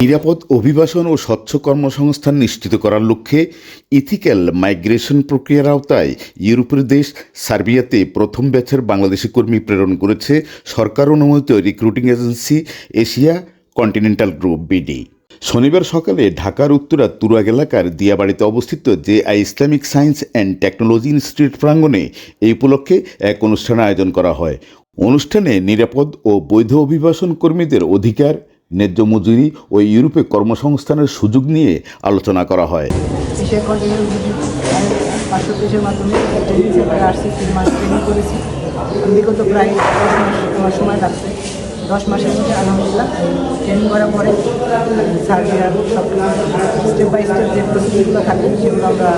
নিরাপদ অভিবাসন ও স্বচ্ছ কর্মসংস্থান নিশ্চিত করার লক্ষ্যে ইথিক্যাল মাইগ্রেশন প্রক্রিয়ার আওতায় ইউরোপের দেশ সার্বিয়াতে প্রথম ব্যাচের বাংলাদেশি কর্মী প্রেরণ করেছে সরকার অনুমোদিত recruiting agency Asia Continental group, BD. শনিবার সকালে ঢাকার উত্তরা তুরাগ এলাকার দিয়াবাড়িতে অবস্থিত J I Islamic science and technology institute প্রাঙ্গণে এই উপলক্ষে এক অনুষ্ঠান আয়োজন করা হয়। অনুষ্ঠানে নিরাপদ ও বৈধ অভিবাসন কর্মীদের অধিকার ন্যায্য মজুরি ও ইউরোপে কর্মসংস্থানের সুযোগ নিয়ে আলোচনা করা হয়। বিগত প্রায় সময় লাগছে দশ মাসের মধ্যে আলহামদুলিল্লাহ। ট্রেনিং করার পরে সার্ভিয়ার সব স্টেপ বাই স্টেপ যে প্রসিডিউরগুলো থাকে, সেগুলো আমরা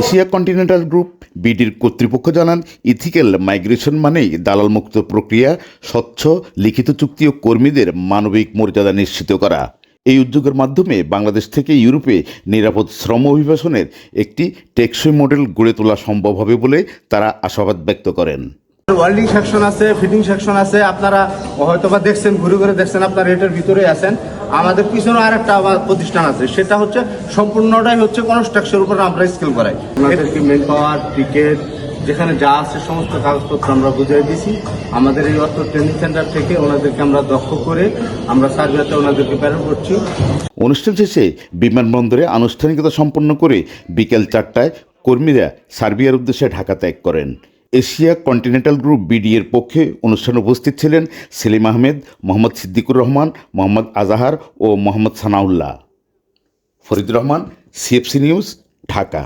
এশিয়া কন্টিনেন্টাল গ্রুপ বিডির কর্তৃপক্ষ জানান ইথিক্যাল মাইগ্রেশন মানেই দালালমুক্ত প্রক্রিয়া, স্বচ্ছ, লিখিত চুক্তি ও কর্মীদের মানবিক মর্যাদা নিশ্চিত করা। এই উদ্যোগের মাধ্যমে বাংলাদেশ থেকে ইউরোপে নিরাপদ শ্রম অভিবাসনের একটি টেকসই মডেল গড়ে তোলা সম্ভব হবে বলে তারা আশাবাদ ব্যক্ত করেন। ওয়েল্ডিং সেকশন আছে ফিটিং সেকশন আছে আপনারা হয়তো বা দেখছেন ঘুরে ঘুরে দেখছেন আপনারা এটার ভিতরে আছেন। আমাদের পিছনে আর একটা আমার প্রতিষ্ঠান আছে সেটা হচ্ছে সম্পূর্ণটাই হচ্ছে কনস্ট্রাকশনের উপর আমরা স্কিল করাই। আমাদেরকে মেন পাওয়ার টিকেট যেখানে যা আছে সমস্ত কাগজপত্র আমরা বুঝিয়ে দিয়েছি। আমাদের এই অর্থ ট্রেনিং সেন্টার থেকে ওনাদেরকে আমরা দক্ষ করে আমরা সার্ভিয়াতে ওনাদেরকে প্রেরণ করছি। অনুষ্ঠান শেষে বিমানবন্দরে আনুষ্ঠানিকতা সম্পন্ন করে বিকেল চারটায় কর্মীরা সার্বিয়ার উদ্দেশ্যে ঢাকা ত্যাগ করেন। এশিয়া কন্টিনেন্টাল গ্রুপ বিডিএর পক্ষে অনুষ্ঠানে উপস্থিত ছিলেন সেলিম আহমেদ, মোহাম্মদ সিদ্দিকুর রহমান, মোহাম্মদ আজাহার ও Mohammad Sanaullah. Farid Rahman, CFC news, Dhaka.